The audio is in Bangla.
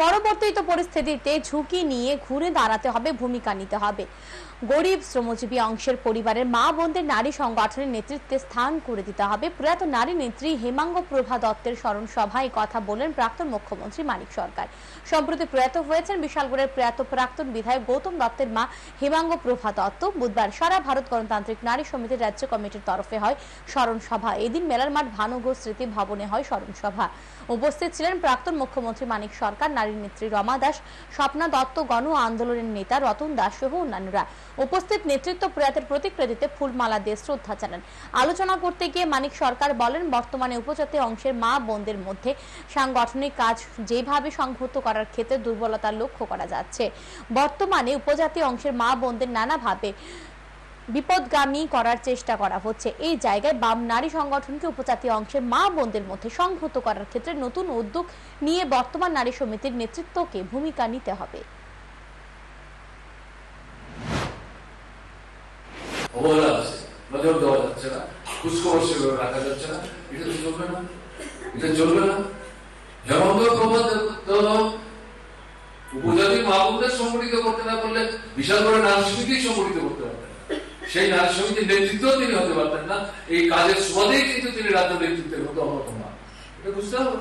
পরবর্তীত পরিস্থিতিতে ঝুঁকি নিয়ে ঘুরে দাঁড়াতে হবে, ভূমিকা নিতে হবে। গরিব, শ্রমজীবী অংশের পরিবারের মা বোনদের নারী সংগঠনের নেতৃত্বে স্থান করে দিতে হবে। প্রয়াত নারী নেত্রী হেমাঙ্গ প্রভা দত্তের স্মরণ সভায় কথা বলেন প্রাক্তন মুখ্যমন্ত্রী মানিক সরকার। সম্প্রতি প্রয়াত হয়েছেন বিশালগড়ের প্রয়াত প্রাক্তন বিধায়ক গৌতম দত্তের মা হেমাঙ্গ প্রভা দত্ত। বুধবার সারা ভারত গণতান্ত্রিক নারী সমিতির রাজ্য কমিটির তরফে হয় স্মরণ সভা। এদিন মেলার মাঠ ভানুগো স্মৃতি ভবনে হয় স্মরণ সভা। উপস্থিত ছিলেন প্রাক্তন মুখ্যমন্ত্রী মানিক সরকার, নারী নেত্রী রমা দাস, স্বপ্না দত্ত, গণ আন্দোলনের নেতা রতন দাস সহ অন্যান্যরা। উপস্থিত নেতৃত্ব প্রয়াতের প্রতিকৃতিতে ফুলমালা দিয়ে শ্রদ্ধা জানান। আলোচনা করতে গিয়ে মানিক সরকার বলেন, বর্তমানে উপজাতি অংশের মা বোনদের মধ্যে সাংগঠনিক কাজ যেভাবে সংহত করার ক্ষেত্রে দুর্বলতা লক্ষ্য করা যাচ্ছে। বর্তমানে উপজাতি অংশের মা বোনদের নানাভাবে বিপদগামী করার চেষ্টা করা হচ্ছে। এই জায়গায় বাম নারী সংগঠনকে উপজাতি অংশের মা বোনদের মধ্যে সংহত করার ক্ষেত্রে নতুন উদ্যোগ নিয়ে বর্তমান নারী সমিতির নেতৃত্বকে ভূমিকা নিতে হবে। উপজাতি মা বোনদের সংগঠিত করতে না পারলে বিশাল করে নারী সমিতি সংগঠিত করতে না। সেই নারী সমিতির নেতৃত্ব তিনি হতে পারতেন না। এই কাজের সুবাদেই কিন্তু তিনি রাজ্য নেতৃত্বের হতো না এটা বুঝতে হবে।